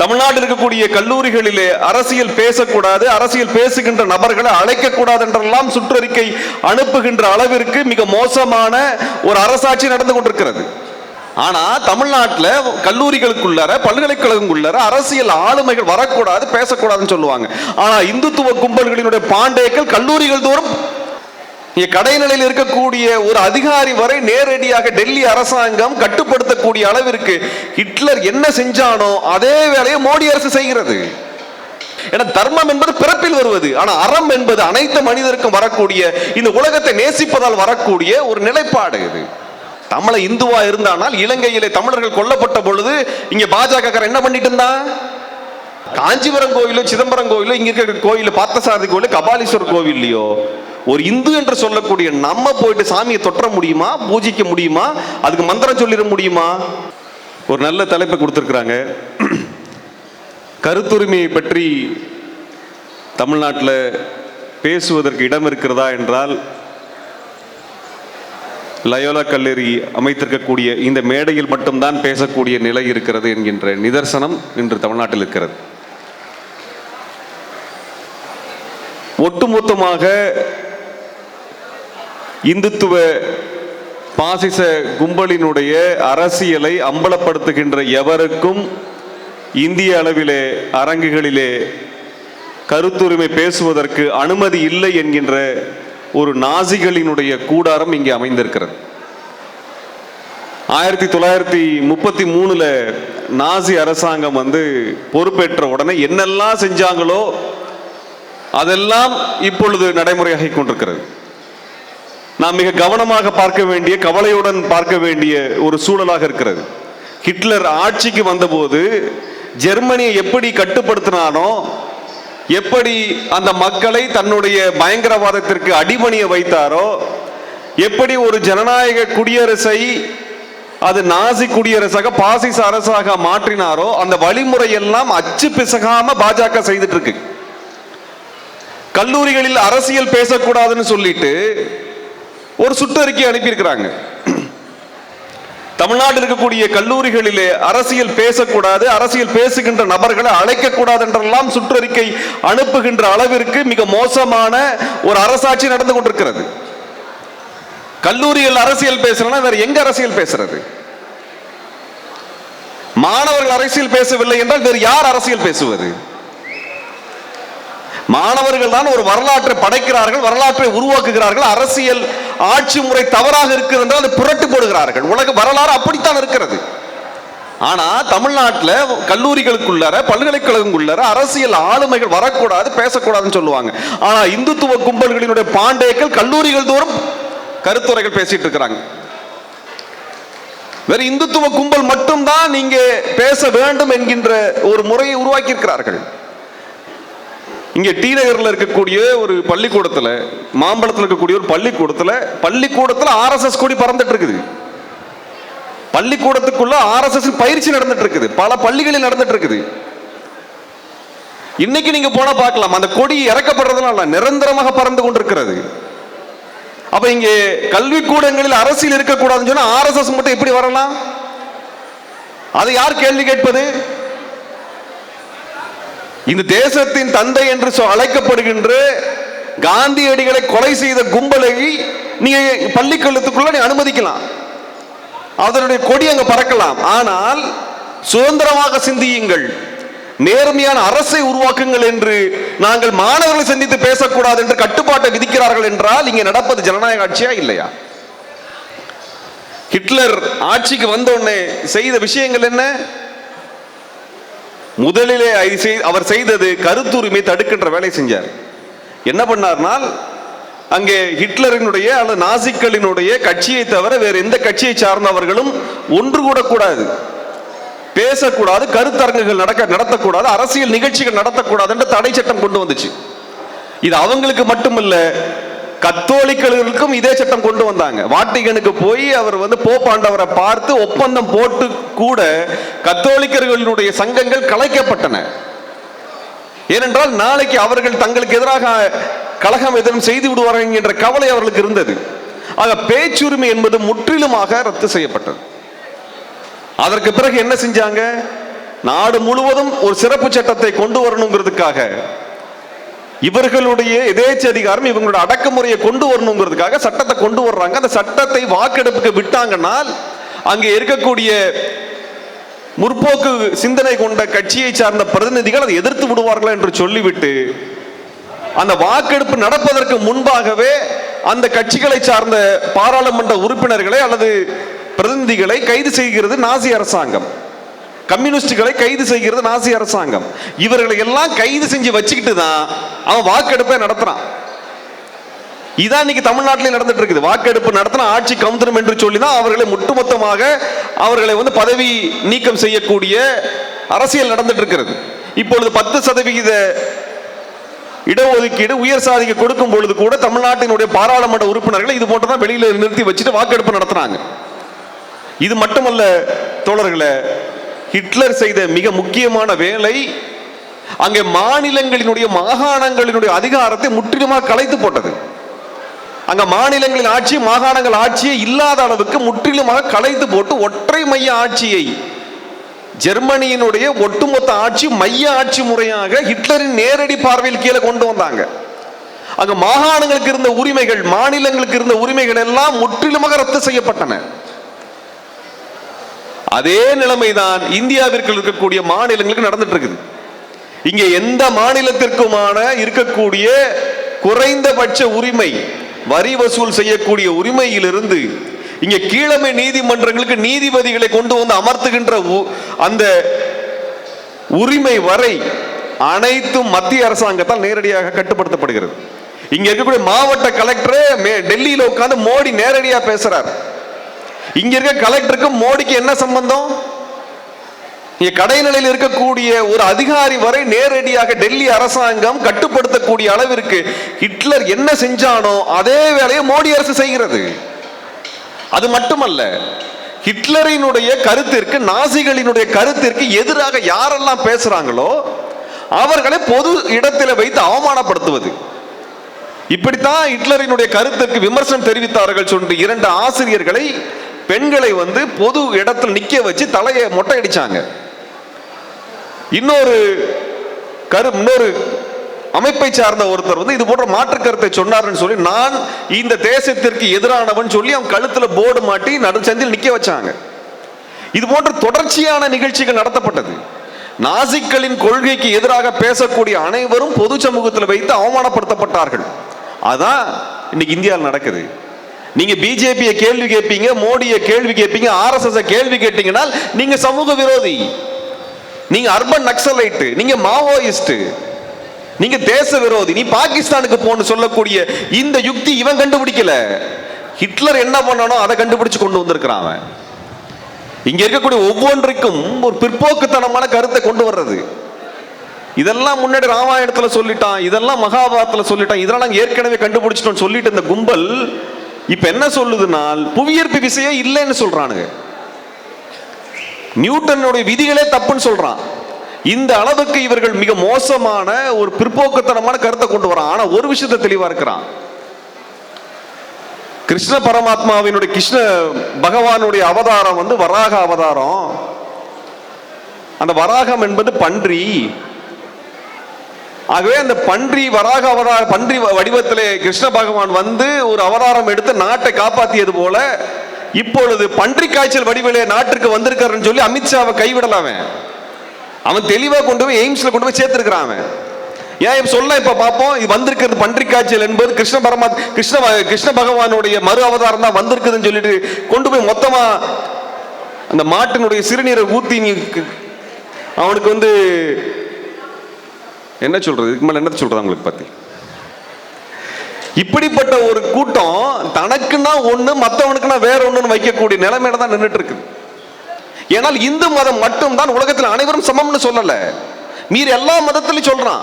தமிழ்நாட்டில் இருக்கக்கூடிய கல்லூரிகளிலே அரசியல் பேசக்கூடாது அரசியல் பேசுகின்ற நபர்களை அழைக்கக்கூடாது என்றெல்லாம் சுற்றறிக்கை அனுப்புகின்ற அளவிற்கு மிக மோசமான ஒரு அரசாட்சி நடந்து கொண்டிருக்கிறது. ஆனா தமிழ்நாட்டில் கல்லூரிகளுக்குள்ளார பல்கலைக்கழகங்குள்ளார அரசியல் ஆளுமைகள் வரக்கூடாது பேசக்கூடாதுன்னு சொல்லுவாங்க. ஆனா இந்துத்துவ கும்பல்களினுடைய பாண்டேக்கள் கல்லூரிகள் தோறும் கடைநிலையில் இருக்கக்கூடிய ஒரு அதிகாரி வரை நேரடியாக டெல்லி அரசாங்கம் கட்டுப்படுத்தக்கூடிய அளவிற்கு ஹிட்லர் என்ன செஞ்சானோ அதே வேலையை மோடி அரசு செய்கிறது. ஏன்னா தர்மம் என்பது பிறப்பில் வருவது. ஆனா அறம் என்பது அனைத்து மனிதருக்கும் வரக்கூடிய இந்த உலகத்தை நேசிப்பதால் வரக்கூடிய ஒரு நிலைப்பாடு இது. தமிழை இந்துவா இருந்தானால் இலங்கையிலே தமிழர்கள் கொல்லப்பட்ட பொழுது இங்க பாஜக என்ன பண்ணிட்டு இருந்தான்? காஞ்சிபுரம் கோயிலோ சிதம்பரம் கோயிலோ இங்க இருக்கிற கோயில் பார்த்தசாரதி கோயில் கபாலீஸ்வரர் கோவில்லையோ ஒரு இந்து என்று சொல்லக்கூடிய நம்ம போயிட்டு சாமியை தொற்ற முடியுமா? பூஜிக்க முடியுமா? அதுக்கு மந்திரம் சொல்லிட முடியுமா? ஒரு நல்ல தலைப்பை கொடுத்துருக்குறாங்க. கருத்துரிமையை பற்றி தமிழ்நாட்டில் பேசுவதற்கு இடம் இருக்கிறதா என்றால் லயோலா கல்லூரி அமைத்திருக்கக்கூடிய இந்த மேடையில் மட்டும்தான் பேசக்கூடிய நிலை இருக்கிறது என்கின்ற நிதர்சனம் இன்று தமிழ்நாட்டில் இருக்கிறது. ஒட்டுமொத்தமாக இந்துத்துவ பாசிச கும்பலினுடைய அரசியலை அம்பலப்படுத்துகின்ற எவருக்கும் இந்திய அளவிலே அரங்குகளிலே கருத்துரிமை பேசுவதற்கு அனுமதி இல்லை என்கின்ற ஒரு நாசிகளினுடைய கூடாரம் இங்கே அமைந்திருக்கிறது. ஆயிரத்தி தொள்ளாயிரத்தி முப்பத்தி மூணுல நாசி அரசாங்கம் வந்து பொறுப்பேற்ற உடனே என்னெல்லாம் செஞ்சாங்களோ அதெல்லாம் இப்பொழுது நடைமுறையாகி கொண்டிருக்கிறது. நாம் மிக கவனமாக பார்க்க வேண்டிய கவலையுடன் பார்க்க வேண்டிய ஒரு சூழலாக இருக்கிறது. ஹிட்லர் ஆட்சிக்கு வந்தபோது ஜெர்மனியை எப்படி கட்டுப்படுத்தினானோ எப்படி அந்த மக்களை தன்னுடைய பயங்கரவாதத்திற்கு அடிபணிய வைத்தாரோ எப்படி ஒரு ஜனநாயக குடியரசை அது நாசி குடியரசாக பாசிச அரசாக மாற்றினாரோ அந்த வழிமுறை எல்லாம் அச்சு பிசகாம பாஜக செய்துட்டு இருக்கு. கல்லூரிகளில் அரசியல் பேசக்கூடாதுன்னு சொல்லிட்டு ஒரு சுற்றறிக்கை அனுப்பியிருக்கிறாங்க. தமிழ்நாட்டில் இருக்கக்கூடிய கல்லூரிகளிலே அரசியல் பேசக்கூடாது அரசியல் பேசுகின்ற நபர்களை அழைக்கக்கூடாது என்றெல்லாம் சுற்றறிக்கை அனுப்புகின்ற அளவிற்கு மிக மோசமான ஒரு அரசாட்சி நடந்து கொண்டிருக்கிறது. கல்லூரியில் அரசியல் பேசலன்னா வேற எங்க அரசியல் பேசுறது? மாணவர்கள் அரசியல் பேசவில்லை என்றால் வேறு யார் அரசியல் பேசுவது? மாணவர்கள் தான் ஒரு வரலாற்றை படைக்கிறார்கள் வரலாற்றை உருவாக்குகிறார்கள் அரசியல் ஆட்சி முறை தவறாக இருக்கிறது என்றால் அதை புரட்டு போடுகிறார்கள். உலக வரலாறு அப்படித்தான் இருக்கிறது. ஆனா தமிழ்நாட்டில் கல்லூரிகளுக்குள்ளார பல்கலைக்கழகங்குள்ளார அரசியல் ஆளுமைகள் வரக்கூடாது பேசக்கூடாதுன்னு சொல்லுவாங்க. ஆனா இந்துத்துவ கும்பல்களினுடைய பாண்டேக்கள் கல்லூரிகள் தோறும் கருத்துரைகள் பேசிட்டு இருக்கிறாங்க. வேற இந்துத்துவ கும்பல் மட்டும்தான் நீங்க பேச வேண்டும் என்கின்ற ஒரு முறையை உருவாக்கி இருக்கிறார்கள் இங்கே டி நகரில் இருக்கக்கூடிய ஒரு பள்ளிக்கூடத்தில் மாம்பழத்தில் இருக்கக்கூடிய ஒரு பள்ளிக்கூடத்தில் பள்ளிக்கூடத்தில் ஆர்எஸ்எஸ் கொடி பறந்துட்டு இருக்குது. பள்ளிக்கூடத்துக்குள்ள ஆர்எஸ்எஸ் பயிற்சி நடந்துட்டு இருக்குது. பல பள்ளிகளில் நடந்துட்டு இருக்குது. இன்னைக்கு நீங்க போனா பார்க்கலாம். அந்த கொடி இறக்கப்படுறதுனால நிரந்தரமாக பறந்து கொண்டிருக்கிறது. அப்ப இங்கே கல்வி கூடங்களில் அரசியல் இருக்கக்கூடாதுன்னு சொன்னா ஆர்எஸ்எஸ் மட்டும் எப்படி வரலாம்? அதை யார் கேள்வி கேட்பது? இந்த தேசத்தின் தந்தை என்று சொ- அழைக்கப்படுகின்ற காந்தியடிகளை கொலை செய்த கும்பலை நீங்க பள்ளிக்கல்லத்துக்குள்ள நீ அனுமதிக்கலாம். அதனுடைய கொடி அங்க பறக்கலாம். ஆனால் சுதந்திரமாக சிந்தியுங்கள். நேர்மையான அரசை உருவாக்குங்கள் என்று நாங்கள் மாணவர்களை சந்தித்து பேசக்கூடாது என்று கட்டுப்பாட்டை விதிக்கிறார்கள் என்றால் இங்கே நடப்பது ஜனநாயக ஆட்சியா இல்லையா? ஹிட்லர் ஆட்சிக்கு வந்த உடனே செய்த விஷயங்கள் என்ன? முதலிலே அவர் செய்தது கருத்துரிமை தடுக்கின்ற வேலை செஞ்சார். என்ன பண்ணார்னால் அங்கே ஹிட்லரினுடைய அல்லது நாசிக்களினுடைய கட்சியை தவிர வேறு எந்த கட்சியை சார்ந்தவர்களும் ஒன்று கூட கூடாது பேசக்கூடாது கருத்தரங்குகள் நடக்க நடத்தக்கூடாது அரசியல் நிகழ்ச்சிகள் நடத்தக்கூடாது என்று தடை சட்டம் கொண்டு வந்துச்சு. இது அவங்களுக்கு மட்டுமல்ல கத்தோலிக்கர்களுக்கும் இதே சட்டம் கொண்டு வந்தாங்க. வாட்டிகனுக்கு போய் அவர் வந்து போப்பாண்டவரை பார்த்து ஒப்பந்தம் போட்டு கூட கத்தோலிக்கர்களுடைய சங்கங்கள் கலைக்கப்பட்டன. ஏனென்றால் நாளைக்கு அவர்கள் தங்களுக்கு எதிராக கழகம் எதனும் செய்து விடுவார்கள் என்கின்ற கவலை அவர்களுக்கு இருந்தது. ஆக பேச்சுரிமை என்பது முற்றிலுமாக ரத்து செய்யப்பட்டது. அதற்கு பிறகு என்ன செஞ்சாங்க? நாடு முழுவதும் ஒரு சிறப்பு சட்டத்தை கொண்டு வரணுங்கிறதுக்காக இவர்களுடைய எதேச்ச அதிகாரம் இவங்களோட அடக்குமுறையை கொண்டு வரணுங்கிறதுக்காக சட்டத்தை கொண்டு வர்றாங்க. அந்த சட்டத்தை வாக்கெடுப்புக்கு விட்டாங்கன்னால் அங்கே இருக்கக்கூடிய முற்போக்கு சிந்தனை கொண்ட கட்சியை சார்ந்த பிரதிநிதிகள் அதை எதிர்த்து விடுவார்களா என்று சொல்லிவிட்டு அந்த வாக்கெடுப்பு நடப்பதற்கு முன்பாகவே அந்த கட்சிகளை சார்ந்த பாராளுமன்ற உறுப்பினர்களை அல்லது பிரதிநிதிகளை கைது செய்கிறது நாசி அரசாங்கம். கம்யூனிஸ்டுகளை கைது செய்கிறது நாசி அரசாங்கம். இவர்களை எல்லாம் கைது செஞ்சு வச்சுக்கிட்டு தான் அவன் வாக்கெடுப்பை நடத்துறான். இதான் இன்னைக்கு தமிழ்நாட்டிலே நடந்துட்டு இருக்குது வாக்கெடுப்பு நடத்தின ஆட்சி கவுந்தரும் என்று சொல்லி தான் அவர்களை ஒட்டுமொத்தமாக அவர்களை வந்து பதவி நீக்கம் செய்யக்கூடிய அரசியல் நடந்துட்டு இருக்கிறது இப்பொழுது பத்து சதவிகித இடஒதுக்கீடு உயர் சாதிக்கு கொடுக்கும் பொழுது கூட தமிழ்நாட்டினுடைய பாராளுமன்ற உறுப்பினர்களை இது போன்று தான் வெளியில நிறுத்தி வச்சுட்டு வாக்கெடுப்பு நடத்துறாங்க. இது மட்டுமல்ல தோழர்களை ஹிட்லர் செய்த மிக முக்கியமான வேலை அங்கே மாநிலங்களினுடைய மாகாணங்களினுடைய அதிகாரத்தை முற்றிலுமாக கலைத்து போட்டது. அங்க மாநிலங்களின் ஆட்சி மாகாணங்கள் ஆட்சியே இல்லாத அளவுக்கு முற்றிலுமாக கலைத்து போட்டு ஒற்றை மைய ஆட்சியை ஜெர்மனியினுடைய ஒட்டுமொத்த ஆட்சி மைய ஆட்சி முறையாக ஹிட்லரின் நேரடி பார்வையில் கீழே கொண்டு வந்தாங்க. அங்க மாகாணங்களுக்கு இருந்த உரிமைகள் மாநிலங்களுக்கு இருந்த உரிமைகள் எல்லாம் முற்றிலுமாக ரத்து செய்யப்பட்டன. அதே நிலைமைதான் இந்தியாவிற்கு இருக்கக்கூடிய மாநிலங்களுக்கு நடந்துட்டு இருக்குது இங்க எந்த மாநிலத்திற்குமான இருக்கக்கூடிய குறைந்தபட்ச உரிமை வரி வசூல் செய்யக்கூடிய உரிமையிலிருந்து இங்க கீழமை நீதிமன்றங்களுக்கு நீதிபதிகளை கொண்டு வந்து அமர்த்துகின்ற உ- அந்த உரிமை வரை அனைத்தும் மத்திய அரசாங்கத்தால் நேரடியாக கட்டுப்படுத்தப்படுகிறது. இங்க இருக்கக்கூடிய மாவட்ட கலெக்டரே டெல்லியில உட்காந்து மோடி நேரடியாக பேசுறாரு. இங்க இருக்க கலெக்டருக்கு மோடிக்கு என்ன சம்பந்தம்? இங்க கடைநிலையில் இருக்கக்கூடிய ஒரு அதிகாரி வரை நேரடியாக டெல்லி அரசாங்கம் கட்டுப்படுத்தக்கூடிய அளவிற்கு ஹிட்லர் என்ன செஞ்சானோ அதே வேலையை மோடி அரசு செய்கிறது. அது மட்டுமல்ல ஹிட்லரினுடைய கருத்திற்கு நாசிகளினுடைய கருத்திற்கு எதிராக யாரெல்லாம் பேசுறாங்களோ அவர்களை பொது இடத்துல வைத்து அவமானப்படுத்துவது. இப்படித்தான் ஹிட்லரினுடைய கருத்துக்கு விமர்சனம் தெரிவித்தார்கள் சொல்லி இரண்டு ஆசிரியர்களை பெண்களை வந்து பொது இடத்தில் நிக்க வச்சு தலையை மொட்டை அடிச்சாங்க இன்னொரு கரு இன்னொரு அமைப்பை சார்ந்த ஒருத்தர் வந்து இது போன்ற மாற்று கருத்தை சொன்னார்னு சொல்லி நான் இந்த தேசத்திற்கு எதிரானவன் சொல்லி அவன் கழுத்துல போர்டு மாட்டி நடுச்சந்தில் நிக்க வச்சாங்க. இது போன்ற தொடர்ச்சியான நிகழ்ச்சிகள் நடத்தப்பட்டது. நாசிக்களின் கொள்கைக்கு எதிராக பேசக்கூடிய அனைவரும் பொது சமூகத்தில் வைத்து அவமானப்படுத்தப்பட்டார்கள். அதான் இன்னைக்கு இந்தியாவில் நடக்குது. நீங்க பிஜேபியை கேள்வி கேட்பீங்க மோடியை கேள்வி கேட்பீங்க ஆர்எஸ்எஸ் கேள்வி கேட்டீங்கன்னா நீங்க சமூக விரோதி. நீங்க அர்பன் நக்சலைட் நீங்க மாவோயிஸ்ட் நீங்க தேச விரோதி. நீ பாகிஸ்தானுக்கு போன்னு சொல்லக்கூடிய இந்த யுக்தி இவன் கண்டுபிடிக்கல. ஹிட்லர் என்ன பண்ணானோ அதை கண்டுபிடிச்சு கொண்டு வந்திருக்கிறான் அவன். இங்க இருக்கக்கூடிய ஒவ்வொன்றுக்கும் ஒரு பிற்போக்குத்தனமான கருத்தை கொண்டு வர்றது. இதெல்லாம் முன்னாடி ராமாயணத்துல சொல்லிட்டான் இதெல்லாம் மகாபாரத்தில் சொல்லிட்டான் இதெல்லாம் நாங்கள் ஏற்கனவே கண்டுபிடிச்சிட்டோம் சொல்லிட்டு இந்த கும்பல் இப்ப என்ன சொல்லுதுனால் புவியீர்ப்பு விசையே இல்லைன்னு சொல்றானுங்க. நியூட்டனுடைய விதிகளே தப்புன்னு சொல்றான். இந்த அளவுக்கு இவர்கள் மிக மோசமான ஒரு பிற்போக்குத்தனமான கருத்தை கொண்டு வரான். ஆனா ஒரு விஷயத்தை தெளிவா இருக்கிறான். கிருஷ்ண பரமாத்மாவினுடைய கிருஷ்ண பகவானுடைய அவதாரம் வந்து வராக அவதாரம். அந்த வராகம் என்பது பன்றி. ஆகவே அந்த பன்றி வராக அவதார பன்றி வடிவத்திலே கிருஷ்ண பகவான் வந்து ஒரு அவதாரம் எடுத்து நாட்டை காப்பாத்தியது போல இப்பொழுது பன்றி காய்ச்சல் வடிவிலே நாட்டிற்கு வந்திருக்காருன்னு சொல்லி அமித்ஷாவை கைவிடலாமே. அவன் தெளிவாக கொண்டு போய் எய்ம்ஸில் கொண்டு போய் சேர்த்துருக்கிறான் அவன். ஏன் இப்ப சொல்ல இப்ப பார்ப்போம் இது வந்திருக்கிறது பன்றி காய்ச்சல் என்பது கிருஷ்ண பரமா கிருஷ்ண கிருஷ்ண பகவானுடைய மறு அவதாரம் தான் வந்திருக்குதுன்னு சொல்லிட்டு கொண்டு போய் மொத்தமா அந்த மாட்டினுடைய சிறுநீரை ஊத்தி நீ அவனுக்கு வந்து என்ன சொல்றது? இதுக்கு மேலே என்ன சொல்றது அவங்களுக்கு பத்தி? இப்படிப்பட்ட ஒரு கூட்டம் தனக்குன்னா ஒண்ணு மற்றவனுக்குன்னா வேற ஒண்ணுன்னு வைக்கக்கூடிய நிலைமையில தான் நின்றுட்டு இருக்குது. ஏனால் இந்து மதம் மட்டும்தான் உலகத்தில் அனைவரும் சமம்னு சொல்லல. மீறி எல்லா மதத்திலையும் சொல்றான்.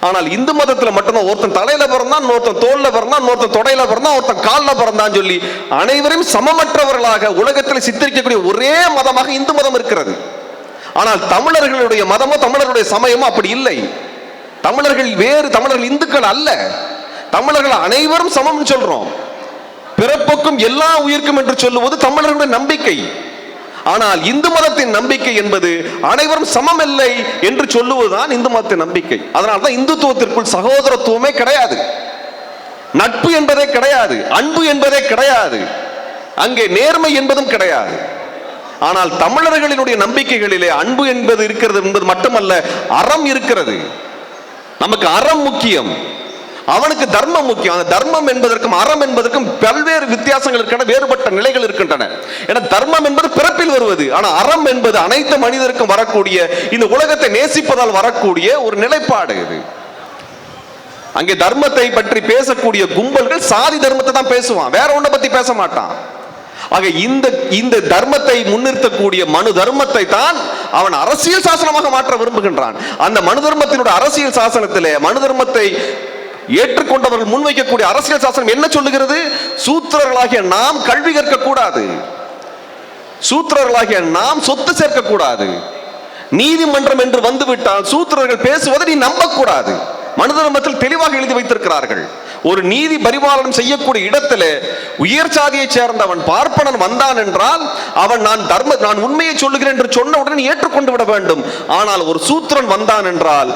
ஆனால் இந்து மதத்தில் மட்டும்தான் ஒருத்தன் தலையில பிறந்தான் ஒருத்தன் தோல்ல பிறந்தான் ஒருத்தன் தொடையில பிறந்தான் ஒருத்தன் காலில் பிறந்தான் சொல்லி அனைவரையும் சமமற்றவர்களாக உலகத்தில் சித்தரிக்கக்கூடிய ஒரே மதமாக இந்து மதம் இருக்கிறது. ஆனால் தமிழர்களுடைய மதமோ தமிழர்களுடைய சமயமோ அப்படி இல்லை. தமிழர்கள் வேறு தமிழர்கள் இந்துக்கள் அல்ல. தமிழர்கள் அனைவரும் சமம்னு சொல்றோம். பிறப்புக்கும் எல்லா உயிர்க்கும் என்று சொல்லுவது தமிழர்களுடைய நம்பிக்கை. ஆனால் இந்து மதத்தின் நம்பிக்கை என்பது அனைவரும் சமமில்லை என்று சொல்லுவதுதான் இந்து மதத்தின் நம்பிக்கை. அதனால தான் இந்துத்துவத்திற்குள் சகோதரத்துவமே கிடையாது. நட்பு என்பதே கிடையாது அன்பு என்பதே கிடையாது. அங்கே நேர்மை என்பதும் கிடையாது. ஆனால் தமிழர்களினுடைய நம்பிக்கைகளிலே அன்பு என்பது இருக்கிறது என்பது மட்டுமல்ல அறம் இருக்கிறது. நமக்கு அறம் முக்கியம். அவனுக்கு தர்மம் முக்கியம். அந்த தர்மம் என்பதற்கும் அறம் என்பதற்கும் பல்வேறு வித்தியாசங்கள் இருக்கின்றன வேறுபட்ட நிலைகள் இருக்கின்றன. ஏன்னா தர்மம் என்பது பிறப்பில் வருவது. ஆனால் அறம் என்பது அனைத்து மனிதருக்கும் வரக்கூடிய இந்த உலகத்தை நேசிப்பதால் வரக்கூடிய ஒரு நிலைப்பாடு இது. அங்கே தர்மத்தை பற்றி பேசக்கூடிய கும்பல்கள் சாதி தர்மத்தை தான் பேசுவான். வேற ஒன்றை பத்தி பேச மாட்டான். ஆக இந்த இந்த தர்மத்தை முன்னிறுத்தக்கூடிய மனு தர்மத்தை தான் அவன் அரசியல் சாசனமாக மாற்ற விரும்புகின்றான். அந்த மனு தர்மத்தினுடைய அரசியல் சாசனத்திலே மனு தர்மத்தை ஏற்றுக்கொண்டவர்கள் முன்வைக்கக்கூடிய அரசியல் சாசனம் என்ன சொல்லுகிறது? சூத்திரர்களாகிய நாம் கல்வி கற்க கூடாது சூத்திரர்களாகிய நாம் சொத்து சேர்க்க கூடாது நீதிமன்றம் என்று வந்துவிட்டால் சூத்திரர்கள் பேசுவதை நீ நம்பக்கூடாது. மனு தர்மத்தில் தெளிவாக எழுதி வைத்திருக்கிறார்கள். ஒரு நீதி பரிபாலனம் செய்யக்கூடிய இடத்துல உயர் சாதியைச் சேர்ந்தவன் பார்ப்பனன் வந்தான் என்றால் அவன் நான் தர்ம நான் உண்மையை சொல்லுகிறேன் என்று சொன்ன உடனே ஏற்றுக்கொண்டு விட வேண்டும். ஆனால் ஒரு சூத்திரன் வந்தான் என்றால்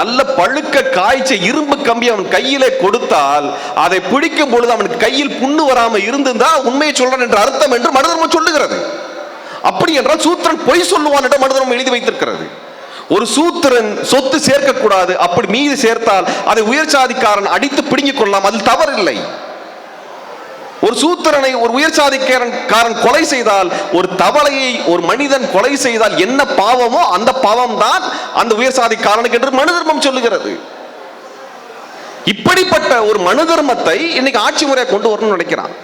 நல்ல பழுக்க காய்ச்ச இரும்பு கம்பி அவன் கையிலே கொடுத்தால் அதை பிடிக்கும் பொழுது அவனுக்கு கையில் புண்ணு வராம இருந்திருந்தா உண்மையை சொல்றான் என்ற அர்த்தம் என்று மனதர்மம் சொல்லுகிறது. அப்படி என்றால் சூத்திரன் பொய் சொல்லுவான் என்று மனதர்மம் எழுதி வைத்திருக்கிறது. ஒரு சூத்திரன் சொத்து சேர்க்கக்கூடாது அப்படி மீது சேர்த்தால் அதை உயர் சாதிக்காரன் அடித்து பிடுங்கிக் கொள்ளலாம். அதில் தவறில்லை. ஒரு சூத்திரனை ஒரு உயர் சாதிக்காரன் காரன் கொலை செய்தால் ஒரு தவளையை ஒரு மனிதன் கொலை செய்தால் என்ன பாவமோ அந்த பாவம் தான் அந்த உயர் சாதிக்காரனுக்கு என்று மனு தர்மம் சொல்லுகிறது. இப்படிப்பட்ட ஒரு மனு தர்மத்தை இன்னைக்கு ஆட்சி முறையை கொண்டு வரணும்னு நினைக்கிறான்.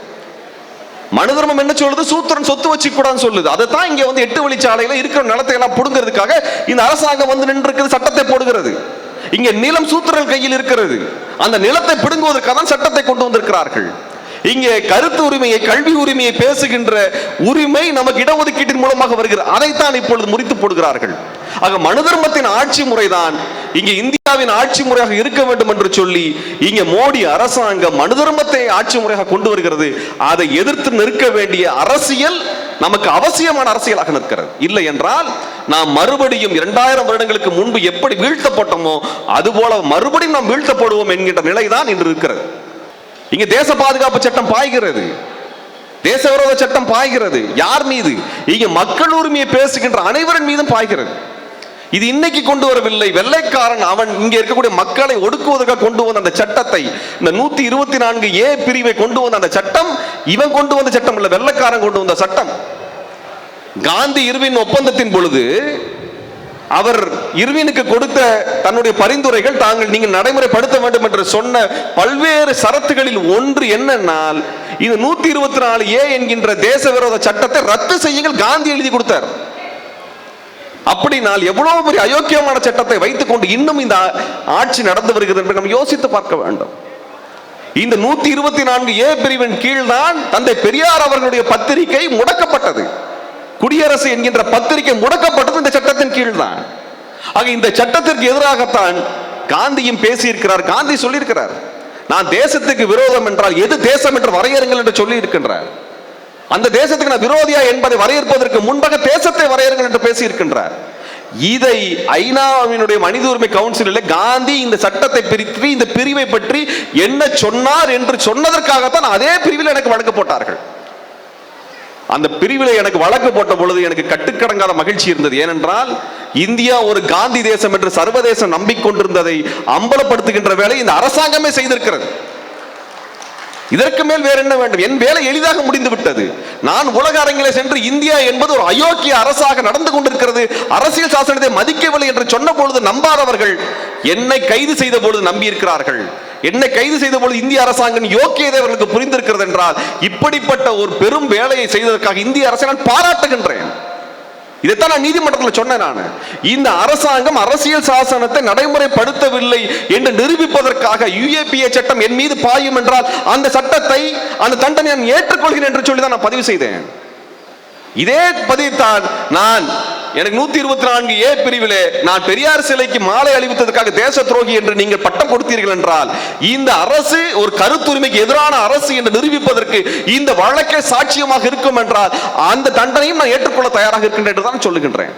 மனு தர்மம் என்ன சொல்லுது? சூத்திரன் சொத்து வச்சுக்கூடாதுன்னு சொல்லுது. அதை தான் இங்கே வந்து எட்டு வழிச்சாலையில் இருக்கிற நிலத்தை எல்லாம் பிடுங்கிறதுக்காக இந்த அரசாங்கம் வந்து நின்று இருக்கிறது சட்டத்தை போடுகிறது. இங்கே நிலம் சூத்திரன் கையில் இருக்கிறது. அந்த நிலத்தை பிடுங்குவதற்காக தான் சட்டத்தை கொண்டு வந்திருக்கிறார்கள். இங்கே கருத்து உரிமையை கல்வி உரிமையை பேசுகின்ற உரிமை நமக்கு இடஒதுக்கீட்டின் மூலமாக வருகிறது. அதைத்தான் இப்பொழுது முறித்து போடுகிறார்கள். ஆக மனு தர்மத்தின் ஆட்சி முறைதான். இங்கே இந்தியாவின் ஆட்சி முறையாக இருக்க வேண்டும் என்று சொல்லி இங்கே மோடி அரசாங்கம் மனு தர்மத்தை ஆட்சி முறையாக கொண்டு வருகிறது. அதை எதிர்த்து நிற்க வேண்டிய அரசியல் நமக்கு அவசியமான அரசியலாக நிற்கிறது. இல்லை என்றால் நாம் மறுபடியும் இரண்டாயிரம் வருடங்களுக்கு முன்பு எப்படி வீழ்த்தப்பட்டோமோ அதுபோல மறுபடியும் நாம் வீழ்த்தப்படுவோம் என்கின்ற நிலைதான் இன்று இருக்கிறது. இங்க தேச பாதுகாப்பு சட்டம் பாய்கிறது. தேச விரோத சட்டம் பாய்கிறது. யார் மீது? இங்க மக்கள் உரிமையை பேசுகின்ற அனைவரின் மீதும் பாய்கிறது. இது இன்னைக்கு கொண்டு வரவில்லை. வெள்ளைக்காரன் அவன் இங்க இருக்கக்கூடிய மக்களை ஒடுக்குவதற்காக கொண்டு வந்த அந்த சட்டத்தை இந்த நூத்தி இருபத்தி நான்கு ஏ பிரிவை கொண்டு வந்த அந்த சட்டம் இவன் கொண்டு வந்த சட்டம் இல்ல வெள்ளைக்காரன் கொண்டு வந்த சட்டம். காந்தி இருவின் ஒப்பந்தத்தின் பொழுது அவர் இருவினுக்கு கொடுத்த தன்னுடைய பரிந்துரைகள் தாங்கள் நீங்கள் நடைமுறைப்படுத்த வேண்டும் என்று சொன்ன பல்வேறு சரத்துகளில் ஒன்று என்னன்னால் இது நூத்தி இருபத்தி நாலு ஏ என்கின்ற தேச விரோத சட்டத்தை ரத்து செய்யுங்கள் காந்தி எழுதி கொடுத்தார். அப்படினால் எவ்வளவு பெரிய அயோக்கியமான சட்டத்தை வைத்துக்கொண்டு இன்னும் இந்த ஆட்சி நடந்து வருகிறது என்று நம்ம யோசித்து பார்க்க வேண்டும். இந்த நூத்தி இருபத்தி நான்கு ஏ பிரிவின் கீழ்தான் தந்தை பெரியார் அவர்களுடைய பத்திரிகை முடக்கப்பட்டது. குடியரசு என்கின்ற பத்திரிகை முடக்கப்பட்டது இந்த சட்டத்தின் கீழ் தான் ஆக இந்த சட்டத்திற்கு எதிராகத்தான் காந்தியும் பேசியிருக்கிறார் காந்தி சொல்லியிருக்கிறார். நான் தேசத்துக்கு விரோதம் என்றால் எது தேசம் என்று வரையறுங்கள் என்று சொல்லி இருக்கின்றார் அந்த தேசத்துக்கு நான் விரோதியா என்பதை வரையறுப்பதற்கு முன்பாக தேசத்தை வரையறுங்கள் என்று பேசியிருக்கின்றார். இதை ஐநாவினுடைய மனித உரிமை கவுன்சிலில் காந்தி இந்த சட்டத்தை பிரித்து இந்த பிரிவை பற்றி என்ன சொன்னார் என்று சொன்னதற்காகத்தான் அதே பிரிவில் எனக்கு வழக்கு போட்டார்கள். அந்த பிரிவில் எனக்கு வழக்கு போட்ட பொழுது எனக்கு கட்டுக்கடங்காத மகிழ்ச்சி இருந்தது. ஏனென்றால் இந்தியா ஒரு காந்தி தேசம் என்று சர்வதேசம் நம்பிக்கொண்டிருந்ததை அம்பலப்படுத்துகின்ற வேலை இந்த அரசாங்கமே செய்திருக்கிறது. இதற்கு மேல் வேற என்ன வேண்டும்? என் வேலை எளிதாக முடிந்து விட்டது. நான் உலக அரங்கிலே சென்று இந்தியா என்பது ஒரு அயோக்கிய அரசாக நடந்து கொண்டிருக்கிறது. அரசியல் சாசனத்தை மதிக்கவில்லை என்று சொன்ன பொழுது நம்பாதவர்கள் என்னை கைது செய்த பொழுது நம்பி இருக்கிறார்கள் என்னை கைது செய்த பொழுது இந்திய அரசாங்கம் யோக்கியதை அவர்களுக்கு புரிந்திருக்கிறது என்றால் இப்படிப்பட்ட ஒரு பெரும் வேலையை செய்ததற்காக இந்திய அரசை நான் பாராட்டுகின்றேன். இதைத்தான் நான் நீதிமன்றத்தில் சொன்னேன் நான். இந்த அரசாங்கம் அரசியல் சாசனத்தை நடைமுறைப்படுத்தவில்லை என்று நிரூபிப்பதற்காக யுஏபிஏ சட்டம் என் மீது பாயும் என்றால் அந்த சட்டத்தை அந்த தண்டனை நான் ஏற்றுக்கொள்கிறேன் என்று சொல்லி தான் நான் பதிவு செய்தேன். இதே பதிவுத்தான் நான் எனக்கு நூத்தி இருபத்தி நான்கு ஏ பிரிவிலே நான் பெரியார் சிலைக்கு மாலை அணிவித்ததற்காக தேச துரோகி என்று நீங்கள் பட்டம் கொடுத்தீர்கள் என்றால் இந்த அரசு ஒரு கருத்துரிமைக்கு எதிரான அரசு என்று நிரூபிப்பதற்கு இந்த வழக்கே சாட்சியமாக இருக்கும் என்றால் அந்த தண்டனையும் நான் ஏற்றுக்கொள்ள தயாராக இருக்கின்றேன் என்று தான் சொல்லுகின்றேன்.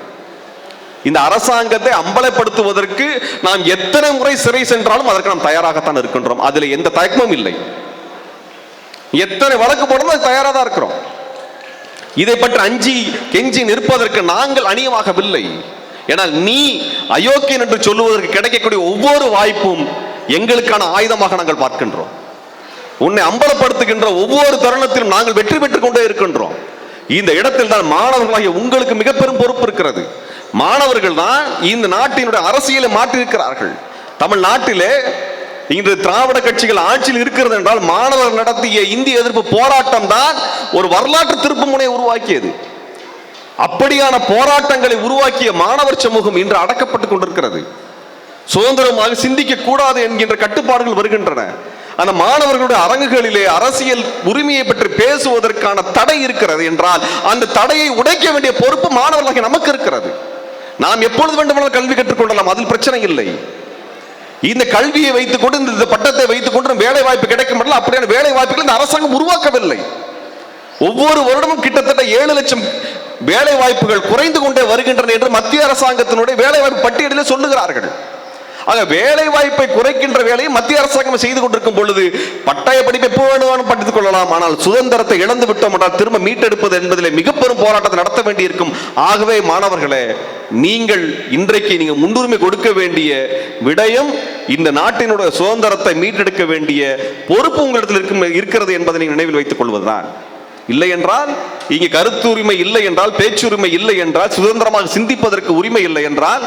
இந்த அரசாங்கத்தை அம்பலப்படுத்துவதற்கு நாம் எத்தனை முறை சிறை சென்றாலும் அதற்கு நாம் தயாராகத்தான் இருக்கின்றோம். அதுல எந்த தயக்கமும் இல்லை. எத்தனை வழக்கு போடணும் தயாராக தான் இருக்கிறோம். இதை பற்றி அஞ்சி கெஞ்சி நிற்பதற்கு நாங்கள் அணியமாகவில்லை. ஏனால் நீ அயோக்கியன் என்று சொல்லுவதற்கு கிடைக்கக்கூடிய ஒவ்வொரு வாய்ப்பும் எங்களுக்கான ஆயுதமாக நாங்கள் பார்க்கின்றோம். உன்னை அம்பலப்படுத்துகின்ற ஒவ்வொரு தருணத்திலும் நாங்கள் வெற்றி பெற்றுக் கொண்டே இருக்கின்றோம். இந்த இடத்தில் தான் மாணவர்களாகிய உங்களுக்கு மிக பெரும் பொறுப்பு இருக்கிறது. மாணவர்கள் தான் இந்த நாட்டினுடைய அரசியலை மாற்றியிருக்கிறார்கள். தமிழ்நாட்டிலே இன்று திராவிட கட்சிகள் ஆட்சியில் இருக்கிறது என்றால் மாணவர் நடத்திய இந்திய எதிர்ப்பு போராட்டம் தான் ஒரு வரலாற்று திருப்புமுனையை உருவாக்கியது. அப்படியான போராட்டங்களை உருவாக்கிய மாணவர் சமூகம் இன்று அடக்கப்பட்டுக் கொண்டிருக்கிறது. சுதந்திரமாக சிந்திக்க கூடாது என்கின்ற கட்டுப்பாடுகள் வருகின்றன. அந்த மாணவர்களுடைய அரங்குகளிலே அரசியல் உரிமையை பற்றி பேசுவதற்கான தடை இருக்கிறது என்றால் அந்த தடையை உடைக்க வேண்டிய பொறுப்பு மாணவர்களாக நமக்கு இருக்கிறது. நாம் எப்பொழுது வேண்டுமானால் கல்வி கற்றுக்கொள்ளலாம் அதில் பிரச்சனை இல்லை. இந்த கல்வியை வைத்துக் கொண்டு இந்த பட்டத்தை வைத்துக் கொண்டு வேலை வாய்ப்பு கிடைக்க அப்படியான வேலை வாய்ப்புகள் இந்த அரசாங்கம் உருவாக்கவில்லை. ஒவ்வொரு வருடமும் கிட்டத்தட்ட ஏழு லட்சம் வேலை வாய்ப்புகள் குறைந்து கொண்டே வருகின்றன என்று மத்திய அரசாங்கத்தினுடைய வேலை வாய்ப்பு பட்டியலில் சொல்லுகிறார்கள். ஆக வேலை வாய்ப்பை குறைக்கின்ற வேலையை மத்திய அரசாங்கம் செய்து கொண்டிருக்கும் பொழுது பட்டய படிப்பை எப்போ வேணுமானும் படித்துக் கொள்ளலாம். ஆனால் சுதந்திரத்தை இழந்து விட்டோம் என்றால் திரும்ப மீட்டெடுப்பது என்பதிலே மிக பெரும் போராட்டத்தை நடத்த வேண்டியிருக்கும். ஆகவே மாணவர்களே நீங்கள் இன்றைக்கு நீங்கள் முன்னுரிமை கொடுக்க வேண்டிய விடயம் இந்த நாட்டினுடைய சுதந்திரத்தை மீட்டெடுக்க வேண்டிய பொறுப்பு உங்களிடத்தில் இருக்கும் இருக்கிறது என்பதை நீங்கள் நினைவில் வைத்துக் கொள்வதுதான். இல்லை என்றால் இங்கே கருத்துரிமை இல்லை என்றால் பேச்சுரிமை இல்லை என்றால் சுதந்திரமாக சிந்திப்பதற்கு உரிமை இல்லை என்றால்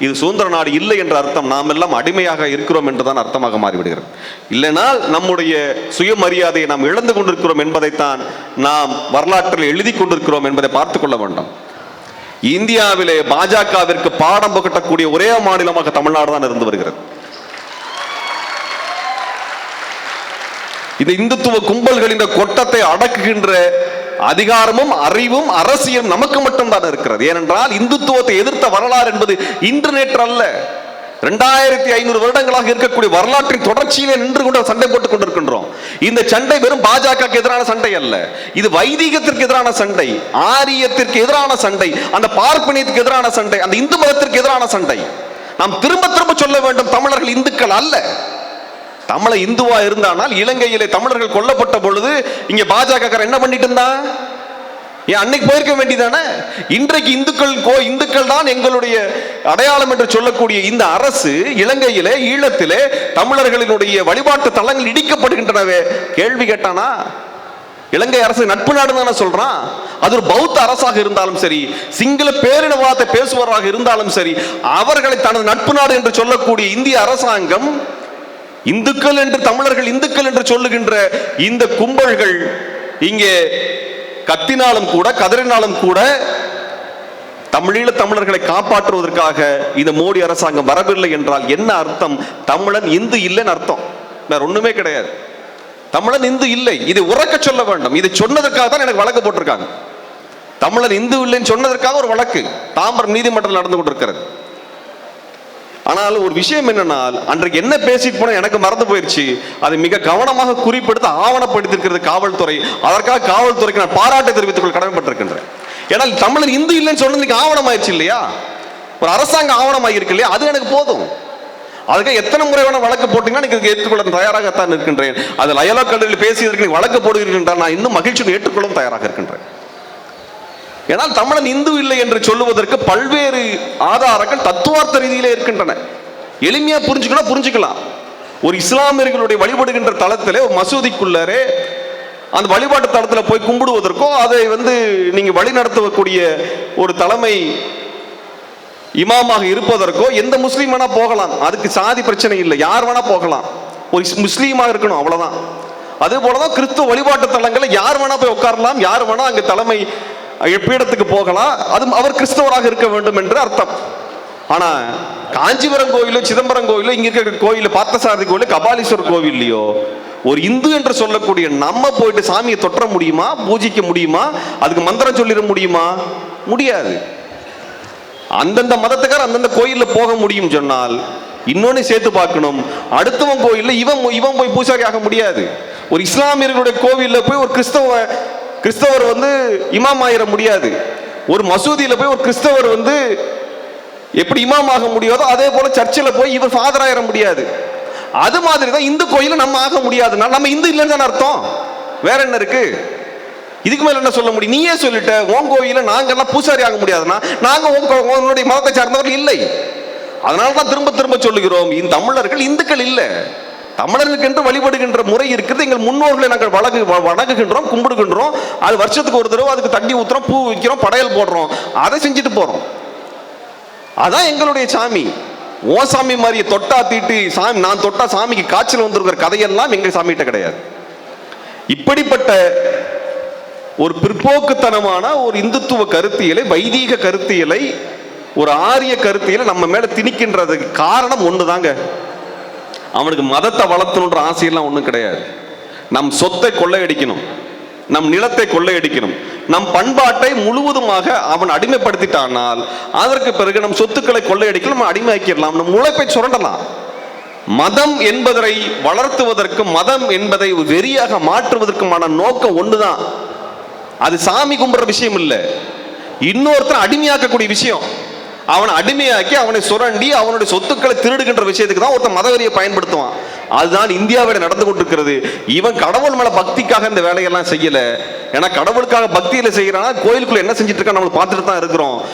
இது சுதந்திர நாடு இல்லை என்ற அர்த்தம் நாம் எல்லாம் அடிமையாக இருக்கிறோம் என்றுதான் அர்த்தமாக மாறிவிடுகிறது. இல்லைனால் நம்முடைய சுயமரியாதையை நாம் இழந்து கொண்டிருக்கிறோம் என்பதைத்தான் நாம் வரலாற்றில் எழுதி கொண்டிருக்கிறோம் என்பதை பார்த்துக் கொள்ள வேண்டும். இந்தியாவிலே பாஜகவிற்கு பாடம் புகட்டக்கூடிய ஒரே மாநிலமாக தமிழ்நாடு தான் இருந்து வருகிறது. இந்த இந்துத்துவ கும்பல்களின் கொட்டத்தை அடக்குகின்ற அதிகாரமும் அறிவும் அரசியலும் நமக்கு மட்டும்தான் இருக்கிறது. ஏனென்றால் இந்துத்துவத்தை எதிர்த்த வரலாறு என்பது இன்று நேற்று அல்ல இரண்டாயிரத்தி ஐநூறு வருடங்களாக இருக்கக்கூடிய வரலாற்றின் தொடர்ச்சியிலே நின்று கொண்டு சண்டை போட்டுக் கொண்டிருக்கின்றோம். இந்த சண்டை வெறும் பாஜக எதிரான சண்டை அல்ல. இது வைதீகத்திற்கு எதிரான சண்டை ஆரியத்திற்கு எதிரான சண்டை அந்த பார்ப்பனியத்துக்கு எதிரான சண்டை அந்த இந்து மதத்திற்கு எதிரான சண்டை. நாம் திரும்ப திரும்ப சொல்ல வேண்டும் தமிழர்கள் இந்துக்கள் அல்ல. தமிழ இந்துவா இருந்தானால் இலங்கையிலே தமிழர்கள் கொல்லப்பட்ட பொழுது இங்க பாஜக என்ன பண்ணிட்டு இருந்தான்? ஏன் அன்னைக்கு போயிருக்க வேண்டியதானே? இன்றைக்கு இந்துக்கள் கோ இந்துக்கள் தான் எங்களுடைய அடையாளம் என்று சொல்லக்கூடிய இந்த அரசு இலங்கையிலே ஈழத்திலே தமிழர்களினுடைய வழிபாட்டு தலங்கள் இடிக்கப்படுகின்றனவே. கேள்வி கேட்டானா? இலங்கை அரசு நட்பு நாடு தானே சொல்றான். அது ஒரு பௌத்த அரசாக இருந்தாலும் சரி சிங்கள பேரினவாதத்தை பேசுபவராக இருந்தாலும் சரி அவர்களை தனது நட்பு நாடு என்று சொல்லக்கூடிய இந்திய அரசாங்கம் இந்துக்கள் என்று தமிழர்கள் இந்துக்கள் என்று சொல்லுகின்ற இந்த கும்பல்கள் இங்கே கத்தினாலும் கூட கதறினாலும் கூட தமிழீழ தமிழர்களை காப்பாற்றுவதற்காக இந்த மோடி அரசாங்கம் வரவில்லை என்றால் என்ன அர்த்தம்? தமிழன் இந்து இல்லைன்னு அர்த்தம். வேற ஒண்ணுமே கிடையாது. தமிழன் இந்து இல்லை. இதை உறக்க சொல்ல வேண்டும். இதை சொன்னதற்காக தான் எனக்கு வழக்கு போட்டிருக்காங்க. தமிழன் இந்து இல்லைன்னு சொன்னதற்காக ஒரு வழக்கு. தாம்பரம் நீதிமன்றத்தில் நடந்து கொண்டிருக்கிறது. ஆனால் ஒரு விஷயம் என்னென்னால் அன்றைக்கு என்ன பேசிட்டு போனால் எனக்கு மறந்து போயிடுச்சு அதை மிக கவனமாக குறிப்பிடுத்து ஆவணப்படுத்திருக்கிறது காவல்துறை. அதற்காக காவல்துறைக்கு நான் பாராட்டை தெரிவித்துக் கொள்ள கடமைப்பட்டிருக்கின்றேன். ஏன்னால் தமிழர் இந்து இல்லைன்னு சொன்னதுக்கு ஆவணம் ஆயிடுச்சு இல்லையா? ஒரு அரசாங்க ஆவணம் ஆகியிருக்கு இல்லையா? அது எனக்கு போதும். அதுக்கு எத்தனை முறை வேணா வழக்கு போட்டீங்கன்னா எனக்கு ஏற்றுக்கொள்ள தயாராகத்தான் இருக்கின்றேன். அதில் அயலா கல்லூரியில் பேசியதற்கு நீங்க வழக்கு போடுகிறீர்கள் நான் இன்னும் மகிழ்ச்சியுடன் ஏற்றுக்கொள்ளும் தயாராக இருக்கின்றேன். ஏன்னா தமிழன் இந்து இல்லை என்று சொல்லுவதற்கு பல்வேறு ஆதாரங்கள் தத்துவார்த்த ரீதியிலே இருக்கின்றன. எளிமையா புரிஞ்சுக்கணும் புரிஞ்சுக்கலாம். ஒரு இஸ்லாமியர்களுடைய வழிபடுகின்ற தளத்திலே ஒரு மசூதிக்குள்ளரே அந்த வழிபாட்டு தளத்தில் போய் கும்பிடுவதற்கோ அதை வந்து நீங்க வழி நடத்தக்கூடிய ஒரு தலைமை இமாமாக இருப்பதற்கோ எந்த முஸ்லீம் வேணா போகலாம். அதுக்கு சாதி பிரச்சனை இல்லை. யார் வேணா போகலாம். ஒரு முஸ்லீமாக இருக்கணும் அவ்வளவுதான். அதே போலதான் கிறிஸ்துவ வழிபாட்டு தலங்களை யார் வேணா போய் உட்காரலாம் யார் வேணா அங்க தலைமை பீடத்துக்கு போகலாம். அது அவர் கிறிஸ்தவராக இருக்க வேண்டும் என்று அர்த்தம். ஆனா காஞ்சிபுரம் கோயிலோ சிதம்பரம் கோயிலோ இங்க இருக்கிற கோயில் பார்த்தசாரதி கோயில் கபாலீஸ்வரர் கோவில்லையோ ஒரு இந்து என்று சொல்லக்கூடிய நம்ம போயிட்டு சாமியை தொற்ற முடியுமா? பூஜிக்க முடியுமா? அதுக்கு மந்திரம் சொல்லிட முடியுமா? முடியாது. அந்தந்த மதத்துக்கார அந்தந்த கோயிலில் போக முடியும் சொன்னால் இன்னொன்னு சேர்த்து பார்க்கணும். அடுத்தவன் கோயிலில் இவன் இவன் போய் பூசாரி ஆக முடியாது. ஒரு இஸ்லாமியர்களுடைய கோவில்ல போய் ஒரு கிறிஸ்தவ கிறிஸ்தவர் வந்து இமாம் ஆயிட முடியாது. ஒரு மசூதியில் போய் ஒரு கிறிஸ்தவர் வந்து எப்படி இமாம் ஆக முடியாதோ அதே போல சர்ச்சில் போய் இவர் ஃபாதர் ஆயிட முடியாது. அது மாதிரி தான் இந்து கோயில நம்ம ஆக முடியாதுன்னா நம்ம இந்து இல்லைன்னு தானே அர்த்தம்? வேற என்ன இருக்கு? இதுக்கு மேல என்ன சொல்ல முடியும்? நீயே சொல்லிட்ட உன் கோயில நாங்கெல்லாம் பூசாரி ஆக முடியாதுன்னா நாங்க உன்னுடைய மதத்தை சார்ந்தவர்கள் இல்லை. அதனால தான் திரும்ப திரும்ப சொல்லுகிறோம் இந்த தமிழர்கள் இந்துக்கள் இல்லை. தமிழர்களுக்கென்று வழிபடுகின்ற முறை இருக்கிறது எங்கள் முன்னோர்களை நாங்கள் வழங்கு வணங்குகின்றோம் கும்பிடுகின்றோம். அது வருஷத்துக்கு ஒரு தடவை அதுக்கு தண்ணி ஊத்துறோம் பூ வைக்கிறோம் படையல் போடுறோம். அதை செஞ்சுட்டு போறோம். அதான் எங்களுடைய சாமி. ஓ சாமி மாதிரி தொட்டா தீட்டு சாமி நான் தொட்டா சாமிக்கு காய்ச்சல் வந்திருக்கிற கதையெல்லாம் எங்கள் சாமிகிட்ட கிடையாது. இப்படிப்பட்ட ஒரு பிற்போக்குத்தனமான ஒரு இந்துத்துவ கருத்தியலை வைதீக கருத்தியலை ஒரு ஆரிய கருத்தியலை நம்ம மேல திணிக்கின்றதுக்கு காரணம் ஒண்ணுதாங்க. அவனுக்கு மதத்தை வளர்த்தணுன்ற ஆசையெல்லாம் ஒன்றும் கிடையாது. நம் சொத்தை கொள்ளையடிக்கணும். நம் நிலத்தை கொள்ளையடிக்கணும். நம் பண்பாட்டை முழுவதுமாக அவன் அடிமைப்படுத்திட்டானால் அதற்கு பிறகு நம் சொத்துக்களை கொள்ளையடிக்க நம்ம அடிமையாக்கிடலாம். நம் உழைப்பை சுரண்டலாம். மதம் என்பதை வளர்த்துவதற்கு மதம் என்பதை வெறியாக மாற்றுவதற்குமான நோக்கம் ஒண்ணுதான். அது சாமி கும்பிடுற விஷயம் இல்லை. இன்னொருத்தர் அடிமையாக்கக்கூடிய விஷயம். அவனை அடிமையாக்கி அவனை சுரண்டி அவனுடைய சொத்துக்களை திருடுகின்ற விஷயத்துக்கு தான் ஒருத்தன் மதவெறியை பயன்படுத்துவான். அதுதான் இந்தியாவில் நடந்து கொண்டிருக்கிறது. இவன் கடவுள் மேல பக்திக்காக இந்த வேலையெல்லாம் செய்யல. ஏன்னா கடவுளுக்காக பக்தியில செய்யறானா கோயிலுக்குள்ள என்ன செஞ்சுட்டு இருக்கா நம்ம பார்த்துட்டு தான் இருக்கிறோம்.